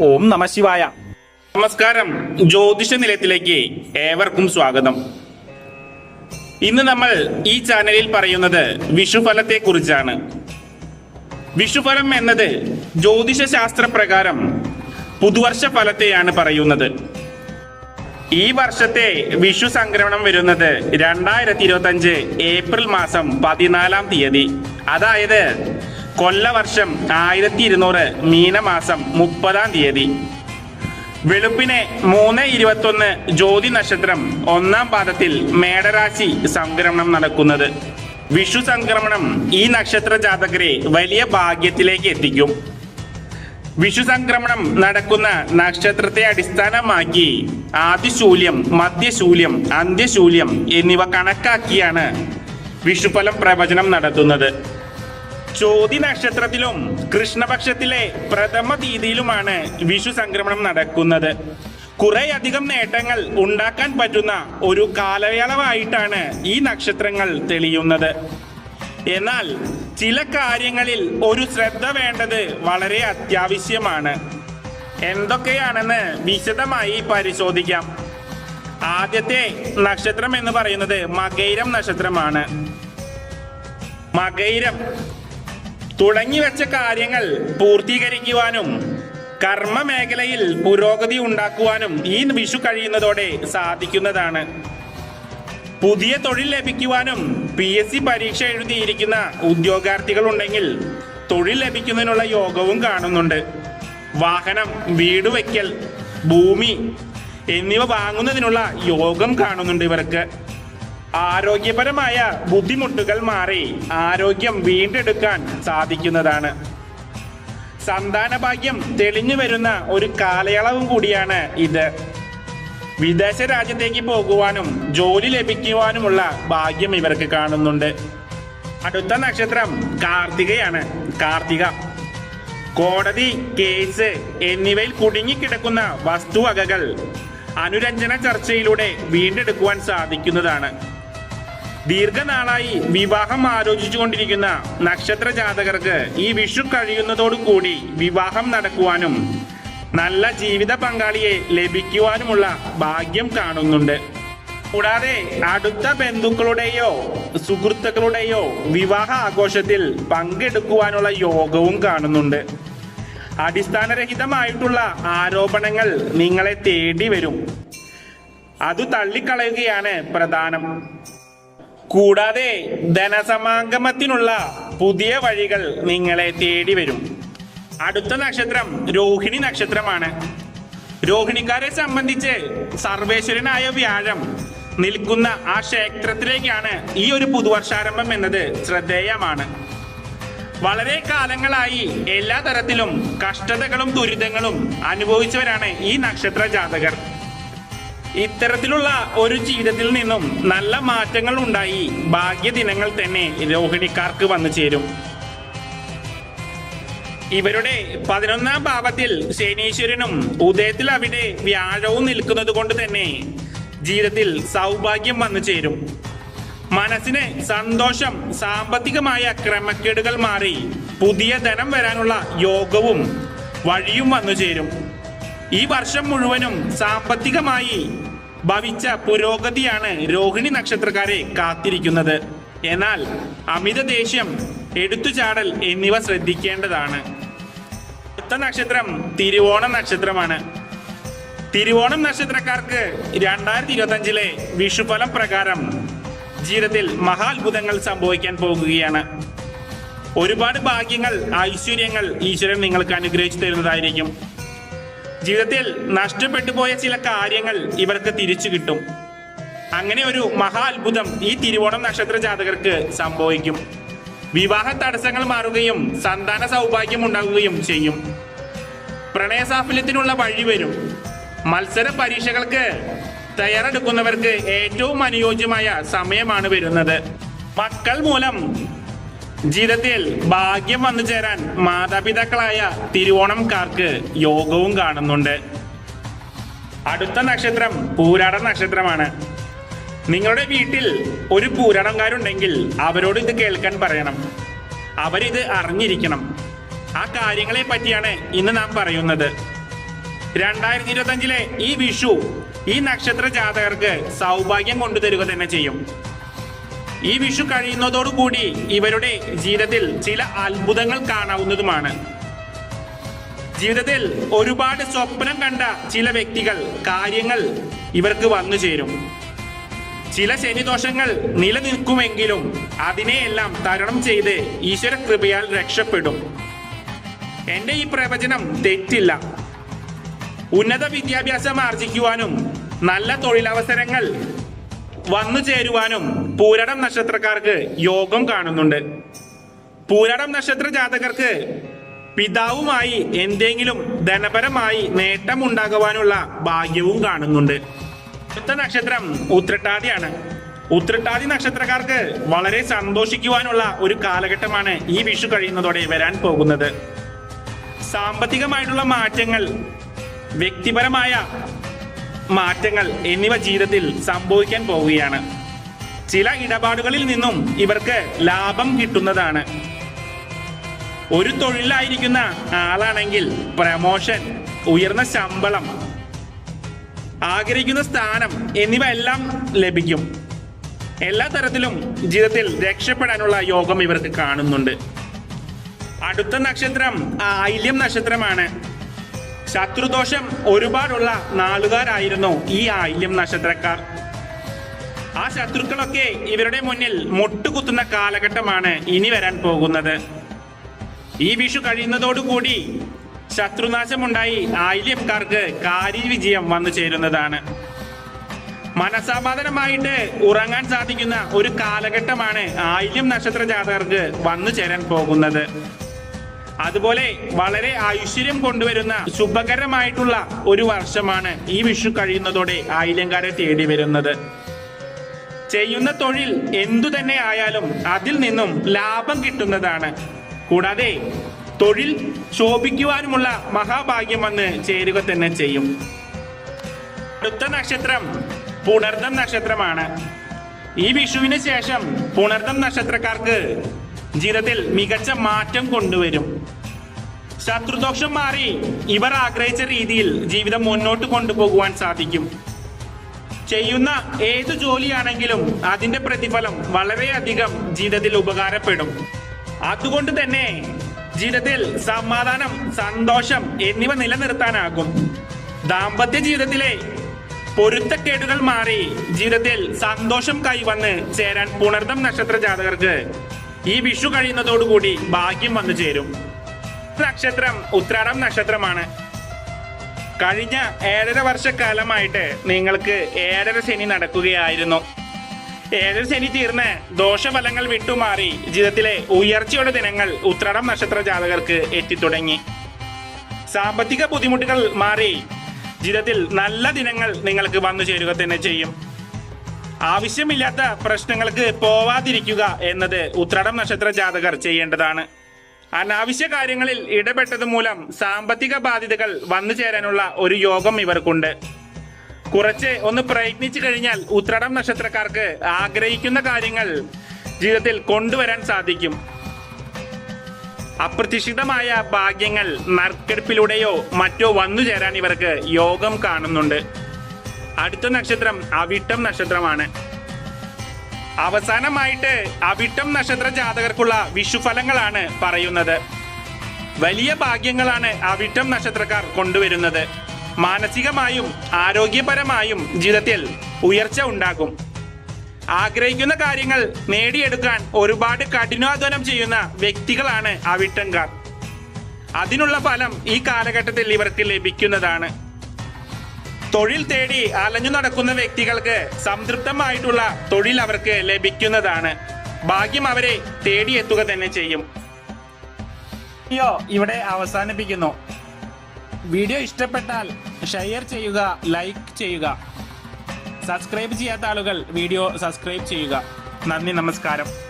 ഓം നമ ശിവായ. നമസ്കാരം. ജ്യോതിഷ നിലയത്തിലേക്ക് ഏവർക്കും സ്വാഗതം. ഇന്ന് നമ്മൾ ഈ ചാനലിൽ പറയുന്നത് വിഷുഫലത്തെ കുറിച്ചാണ് വിഷുഫലം എന്നത് ജ്യോതിഷ ശാസ്ത്ര പ്രകാരം പുതുവർഷ ഫലത്തെയാണ് പറയുന്നത്. ഈ വർഷത്തെ വിഷു സംക്രമണം വരുന്നത് രണ്ടായിരത്തി ഇരുപത്തി അഞ്ച് ഏപ്രിൽ മാസം പതിനാലാം തീയതി. അതായത് കൊല്ലവർഷം ആയിരത്തി ഇരുന്നൂറ് മീനമാസം മുപ്പതാം തീയതി. വെളുപ്പിനെ മൂന്ന് ഇരുപത്തൊന്ന് ജ്യോതി നക്ഷത്രം ഒന്നാം പാദത്തിൽ മേടരാശി സംക്രമണം നടക്കുന്നത്. വിഷു സംക്രമണം ഈ നക്ഷത്ര ജാതകരെ വലിയ ഭാഗ്യത്തിലേക്ക് എത്തിക്കും. വിഷു സംക്രമണം നടക്കുന്ന നക്ഷത്രത്തെ അടിസ്ഥാനമാക്കി ആദിശൂല്യം മധ്യശൂല്യം അന്ത്യശൂല്യം എന്നിവ കണക്കാക്കിയാണ് വിഷുഫലം പ്രവചനം നടത്തുന്നത്. ചോതി നക്ഷത്രത്തിലും കൃഷ്ണപക്ഷത്തിലെ പ്രഥമ തീയതിയിലുമാണ് വിഷു സംക്രമണം നടക്കുന്നത്. കുറെ അധികം നേട്ടങ്ങൾ ഉണ്ടാക്കാൻ പറ്റുന്ന ഒരു കാലയളവായിട്ടാണ് ഈ നക്ഷത്രങ്ങൾ തെളിയുന്നത്. എന്നാൽ ചില കാര്യങ്ങളിൽ ഒരു ശ്രദ്ധ വേണ്ടത് വളരെ അത്യാവശ്യമാണ്. എന്തൊക്കെയാണെന്ന് വിശദമായി പരിശോധിക്കാം. ആദ്യത്തെ നക്ഷത്രം എന്ന് പറയുന്നത് മകൈരം നക്ഷത്രമാണ്. മകൈരം തുടങ്ങി വെച്ച കാര്യങ്ങൾ പൂർത്തീകരിക്കുവാനും കർമ്മ മേഖലയിൽ പുരോഗതി ഉണ്ടാക്കുവാനും ഈ വിഷു കഴിയുന്നതോടെ സാധിക്കുന്നതാണ്. പുതിയ തൊഴിൽ ലഭിക്കുവാനും പി എസ് സി പരീക്ഷ എഴുതിയിരിക്കുന്ന ഉദ്യോഗാർത്ഥികൾ ഉണ്ടെങ്കിൽ തൊഴിൽ ലഭിക്കുന്നതിനുള്ള യോഗവും കാണുന്നുണ്ട്. വാഹനം വീട് വയ്ക്കൽ ഭൂമി എന്നിവ വാങ്ങുന്നതിനുള്ള യോഗം കാണുന്നുണ്ട് ഇവർക്ക്. ആരോഗ്യപരമായ ബുദ്ധിമുട്ടുകൾ മാറി ആരോഗ്യം വീണ്ടെടുക്കാൻ സാധിക്കുന്നതാണ്. സന്താനഭാഗ്യം തെളിഞ്ഞു വരുന്ന ഒരു കാലയളവും കൂടിയാണ് ഇത്. വിദേശ രാജ്യത്തേക്ക് പോകുവാനും ജോലി ലഭിക്കുവാനുമുള്ള ഭാഗ്യം ഇവർക്ക് കാണുന്നുണ്ട്. അടുത്ത നക്ഷത്രം കാർത്തികയാണ്. കാർത്തിക. കോടതി കേസ് എന്നിവയിൽ കുടുങ്ങിക്കിടക്കുന്ന വസ്തുവകകൾ അനുരഞ്ജന ചർച്ചയിലൂടെ വീണ്ടെടുക്കുവാൻ സാധിക്കുന്നതാണ്. ദീർഘനാളായി വിവാഹം ആലോചിച്ചുകൊണ്ടിരിക്കുന്ന നക്ഷത്ര ജാതകർക്ക് ഈ വിഷു കഴിയുന്നതോടുകൂടി വിവാഹം നടക്കുവാനും നല്ല ജീവിത പങ്കാളിയെ ലഭിക്കുവാനുമുള്ള ഭാഗ്യം കാണുന്നുണ്ട്. കൂടാതെ അടുത്ത ബന്ധുക്കളുടെയോ സുഹൃത്തുക്കളുടെയോ വിവാഹ ആഘോഷത്തിൽ പങ്കെടുക്കുവാനുള്ള യോഗവും കാണുന്നുണ്ട്. അടിസ്ഥാനരഹിതമായിട്ടുള്ള ആരോപണങ്ങൾ നിങ്ങളെ തേടി വരും. അത് തള്ളിക്കളയുകയാണ് പ്രധാനം. കൂടാതെ ധനസമാഗമത്തിനുള്ള പുതിയ വഴികൾ നിങ്ങളെ തേടി വരും. അടുത്ത നക്ഷത്രം രോഹിണി നക്ഷത്രമാണ്. രോഹിണിക്കാരെ സംബന്ധിച്ച് സർവേശ്വരനായ വ്യാഴം നിൽക്കുന്ന ആ ക്ഷേത്രത്തിലേക്കാണ് ഈ ഒരു പുതുവർഷാരംഭം എന്നത് ശ്രദ്ധേയമാണ്. വളരെ കാലങ്ങളായി എല്ലാ തരത്തിലും കഷ്ടതകളും ദുരിതങ്ങളും അനുഭവിച്ചവരാണ് ഈ നക്ഷത്ര ജാതകർ. ഇത്തരത്തിലുള്ള ഒരു ജീവിതത്തിൽ നിന്നും നല്ല മാറ്റങ്ങൾ ഉണ്ടായി. ഭാഗ്യ ദിനങ്ങൾ തന്നെ രോഹിണിക്കാർക്ക് വന്നു ചേരും. ഇവരുടെ പതിനൊന്നാം ഭാവത്തിൽ ശനീശ്വരനും ഉദയത്തിൽ അവിടെ വ്യാഴവും നിൽക്കുന്നത് കൊണ്ട് തന്നെ ജീവിതത്തിൽ സൗഭാഗ്യം വന്നു ചേരും. മനസ്സിന് സന്തോഷം സാമ്പത്തികമായ ക്രമക്കേടുകൾ മാറി പുതിയ ധനം വരാനുള്ള യോഗവും വഴിയും വന്നു ചേരും. ഈ വർഷം മുഴുവനും സാമ്പത്തികമായി ഭവിച്ച പുരോഗതിയാണ് രോഹിണി നക്ഷത്രക്കാരെ കാത്തിരിക്കുന്നത്. എന്നാൽ അമിത ദേഷ്യം എടുത്തുചാടൽ എന്നിവ ശ്രദ്ധിക്കേണ്ടതാണ്. അടുത്ത നക്ഷത്രം തിരുവോണം നക്ഷത്രമാണ്. തിരുവോണം നക്ഷത്രക്കാർക്ക് രണ്ടായിരത്തി ഇരുപത്തി അഞ്ചിലെ വിഷുഫലം പ്രകാരം ജീവിതത്തിൽ മഹാത്ഭുതങ്ങൾ സംഭവിക്കാൻ പോകുകയാണ്. ഒരുപാട് ഭാഗ്യങ്ങൾ ഐശ്വര്യങ്ങൾ ഈശ്വരൻ നിങ്ങൾക്ക് അനുഗ്രഹിച്ചു തരുന്നതായിരിക്കും. ജീവിതത്തിൽ നഷ്ടപ്പെട്ടു പോയ ചില കാര്യങ്ങൾ ഇവർക്ക് തിരിച്ചു കിട്ടും. അങ്ങനെ ഒരു മഹാ അത്ഭുതം ഈ തിരുവോണം നക്ഷത്ര ജാതകർക്ക് സംഭവിക്കും. വിവാഹ തടസ്സങ്ങൾ മാറുകയും സന്താന സൗഭാഗ്യം ഉണ്ടാകുകയും ചെയ്യും. പ്രണയസാഫല്യത്തിനുള്ള വഴി വരും. മത്സര പരീക്ഷകൾക്ക് തയ്യാറെടുക്കുന്നവർക്ക് ഏറ്റവും അനുയോജ്യമായ സമയമാണ് വരുന്നത്. മക്കൾ മൂലം ജീവിതത്തിൽ ഭാഗ്യം വന്നു ചേരാൻ മാതാപിതാക്കളായ തിരുവോണംകാർക്ക് യോഗവും കാണുന്നുണ്ട്. അടുത്ത നക്ഷത്രം പൂരാട നക്ഷത്രമാണ്. നിങ്ങളുടെ വീട്ടിൽ ഒരു പൂരാടംകാരുണ്ടെങ്കിൽ അവരോട് ഇത് കേൾക്കാൻ പറയണം. അവരിത് അറിഞ്ഞിരിക്കണം. ആ കാര്യങ്ങളെ പറ്റിയാണ് ഇന്ന് നാം പറയുന്നത്. രണ്ടായിരത്തി ഇരുപത്തി അഞ്ചിലെ ഈ വിഷു ഈ നക്ഷത്ര ജാതകർക്ക് സൗഭാഗ്യം കൊണ്ടുതരിക തന്നെ ചെയ്യും. ഈ വിഷു കഴിയുന്നതോടുകൂടി ഇവരുടെ ജീവിതത്തിൽ ചില അത്ഭുതങ്ങൾ കാണാവുന്നതുമാണ്. ജീവിതത്തിൽ ഒരുപാട് സ്വപ്നം കണ്ട ചില വ്യക്തികൾ കാര്യങ്ങൾ ഇവർക്ക് വന്നു ചേരും. ചില ശനിദോഷങ്ങൾ നിലനിൽക്കുമെങ്കിലും അതിനെയെല്ലാം തരണം ചെയ്ത് ഈശ്വര കൃപയാൽ രക്ഷപ്പെടും. എന്റെ ഈ പ്രവചനം തെറ്റില്ല. ഉന്നത വിദ്യാഭ്യാസം ആർജിക്കുവാനും നല്ല തൊഴിലവസരങ്ങൾ വന്നു ചേരുവാനും പൂരടം നക്ഷത്രക്കാർക്ക് യോഗം കാണുന്നുണ്ട്. പൂരടം നക്ഷത്ര ജാതകർക്ക് പിതാവുമായി എന്തെങ്കിലും ധനപരമായി നേട്ടം നേട്ടമുണ്ടാകുവാനുള്ള ഭാഗ്യവും കാണുന്നുണ്ട്. അടുത്ത നക്ഷത്രം ഉത്രട്ടാതിയാണ്. ഉത്രട്ടാതി നക്ഷത്രക്കാർക്ക് വളരെ സന്തോഷിക്കുവാനുള്ള ഒരു കാലഘട്ടമാണ് ഈ വിഷു കഴിയുന്നതോടെ വരാൻ പോകുന്നത്. സാമ്പത്തികമായിട്ടുള്ള മാറ്റങ്ങൾ വ്യക്തിപരമായ മാറ്റങ്ങൾ എന്നിവ ജീവിതത്തിൽ സംഭവിക്കാൻ പോവുകയാണ്. ചില ഇടപാടുകളിൽ നിന്നും ഇവർക്ക് ലാഭം കിട്ടുന്നതാണ്. ഒരു തൊഴിലായിരിക്കുന്ന ആളാണെങ്കിൽ പ്രമോഷൻ ഉയർന്ന ശമ്പളം ആഗ്രഹിക്കുന്ന സ്ഥാനം എന്നിവ എല്ലാം ലഭിക്കും. എല്ലാ തരത്തിലും ജീവിതത്തിൽ രക്ഷപ്പെടാനുള്ള യോഗം ഇവർക്ക് കാണുന്നുണ്ട്. അടുത്ത നക്ഷത്രം ആയില്യം നക്ഷത്രമാണ്. ശത്രുദോഷം ഒരുപാടുള്ള നാളുകാരായിരുന്നു ഈ ആയില്യം നക്ഷത്രക്കാർ. ആ ശത്രുക്കളൊക്കെ ഇവരുടെ മുന്നിൽ മുട്ടുകുത്തുന്ന കാലഘട്ടമാണ് ഇനി വരാൻ പോകുന്നത്. ഈ വിഷു കഴിയുന്നതോടുകൂടി ശത്രുനാശമുണ്ടായി ആയില്യക്കാർക്ക് കാര്യവിജയം വന്നു ചേരുന്നതാണ്. മനസമാധാനമായിട്ട് ഉറങ്ങാൻ സാധിക്കുന്ന ഒരു കാലഘട്ടമാണ് ആയില്യം നക്ഷത്ര ജാതകർക്ക് വന്നു ചേരാൻ പോകുന്നത്. അതുപോലെ വളരെ ഐശ്വര്യം കൊണ്ടുവരുന്ന ശുഭകരമായിട്ടുള്ള ഒരു വർഷമാണ് ഈ വിഷു കഴിയുന്നതോടെ ആയിലങ്കാരെ തേടി വരുന്നത്. ചെയ്യുന്ന തൊഴിൽ എന്തു തന്നെ ആയാലും അതിൽ നിന്നും ലാഭം കിട്ടുന്നതാണ്. കൂടാതെ തൊഴിൽ ശോഭിക്കുവാനുമുള്ള മഹാഭാഗ്യം വന്ന് ചേരുക തന്നെ ചെയ്യും. അടുത്ത നക്ഷത്രം പുണർദം നക്ഷത്രമാണ്. ഈ വിഷുവിന് ശേഷം പുണർദം നക്ഷത്രക്കാർക്ക് ജീവിതത്തിൽ മികച്ച മാറ്റം കൊണ്ടുവരും. ശത്രുദോഷം മാറി ഇവർ ആഗ്രഹിച്ച രീതിയിൽ ജീവിതം മുന്നോട്ട് കൊണ്ടുപോകുവാൻ സാധിക്കും. ചെയ്യുന്ന ഏത് ജോലിയാണെങ്കിലും അതിന്റെ പ്രതിഫലം വളരെയധികം ജീവിതത്തിൽ ഉപകാരപ്പെടും. അതുകൊണ്ട് തന്നെ ജീവിതത്തിൽ സമാധാനം സന്തോഷം എന്നിവ നിലനിർത്താനാകും. ദാമ്പത്യ ജീവിതത്തിലെ പൊരുത്തക്കേടുകൾ മാറി ജീവിതത്തിൽ സന്തോഷം കൈവന്ന് ചേരാൻ പുണർദം നക്ഷത്ര ജാതകർക്ക് ഈ വിഷു കഴിയുന്നതോടുകൂടി ഭാഗ്യം വന്നു ചേരും. നക്ഷത്രം ഉത്രാടം നക്ഷത്രമാണ്. കഴിഞ്ഞ ഏഴര വർഷക്കാലമായിട്ട് നിങ്ങൾക്ക് ഏഴര ശനി നടക്കുകയായിരുന്നു. ഏഴര ശനി തീർന്ന് ദോഷഫലങ്ങൾ വിട്ടുമാറി ജീവിതത്തിലെ ഉയർച്ചയുടെ ദിനങ്ങൾ ഉത്രാടം നക്ഷത്ര ജാതകർക്ക് എത്തിത്തുടങ്ങി. സാമ്പത്തിക ബുദ്ധിമുട്ടുകൾ മാറി ജീവിതത്തിൽ നല്ല ദിനങ്ങൾ നിങ്ങൾക്ക് വന്നു ചേരുക തന്നെ ചെയ്യും. ആവശ്യമില്ലാത്ത പ്രശ്നങ്ങൾക്ക് പോവാതിരിക്കുക എന്നത് ഉത്രാടം നക്ഷത്ര ജാതകർ ചെയ്യേണ്ടതാണ്. അനാവശ്യ കാര്യങ്ങളിൽ ഇടപെട്ടത് മൂലം സാമ്പത്തിക ബാധ്യതകൾ വന്നു ചേരാനുള്ള ഒരു യോഗം ഇവർക്കുണ്ട്. കുറച്ച് ഒന്ന് പ്രയത്നിച്ചു കഴിഞ്ഞാൽ ഉത്രാടം നക്ഷത്രക്കാർക്ക് ആഗ്രഹിക്കുന്ന കാര്യങ്ങൾ ജീവിതത്തിൽ കൊണ്ടുവരാൻ സാധിക്കും. അപ്രതീക്ഷിതമായ ഭാഗ്യങ്ങൾ നറുക്കെടുപ്പിലൂടെയോ മറ്റോ വന്നു ചേരാൻ ഇവർക്ക് യോഗം കാണുന്നുണ്ട്. അടുത്ത നക്ഷത്രം അവിട്ടം നക്ഷത്രമാണ്. അവസാനമായിട്ട് അവിട്ടം നക്ഷത്ര ജാതകർക്കുള്ള വിഷുഫലങ്ങളാണ് പറയുന്നത്. വലിയ ഭാഗ്യങ്ങളാണ് അവിട്ടം നക്ഷത്രക്കാർ കൊണ്ടുവരുന്നത്. മാനസികമായും ആരോഗ്യപരമായും ജീവിതത്തിൽ ഉയർച്ച ഉണ്ടാകും. ആഗ്രഹിക്കുന്ന കാര്യങ്ങൾ നേടിയെടുക്കാൻ ഒരുപാട് കഠിനാധ്വാനം ചെയ്യുന്ന വ്യക്തികളാണ് അവിട്ടംകാർ. അതിനുള്ള ഫലം ഈ കാലഘട്ടത്തിൽ ഇവർക്ക് ലഭിക്കുന്നതാണ്. തൊഴിൽ തേടി അലഞ്ഞു നടക്കുന്ന വ്യക്തികൾക്ക് സംതൃപ്തമായിട്ടുള്ള തൊഴിൽ അവർക്ക് ലഭിക്കുന്നതാണ്. ഭാഗ്യം അവരെ തേടിയെത്തുക തന്നെ ചെയ്യും. വീഡിയോ ഇവിടെ അവസാനിപ്പിക്കുന്നു. വീഡിയോ ഇഷ്ടപ്പെട്ടാൽ ഷെയർ ചെയ്യുക ലൈക്ക് ചെയ്യുക. സബ്സ്ക്രൈബ് ചെയ്യാത്ത ആളുകൾ വീഡിയോ സബ്സ്ക്രൈബ് ചെയ്യുക. നന്ദി നമസ്കാരം.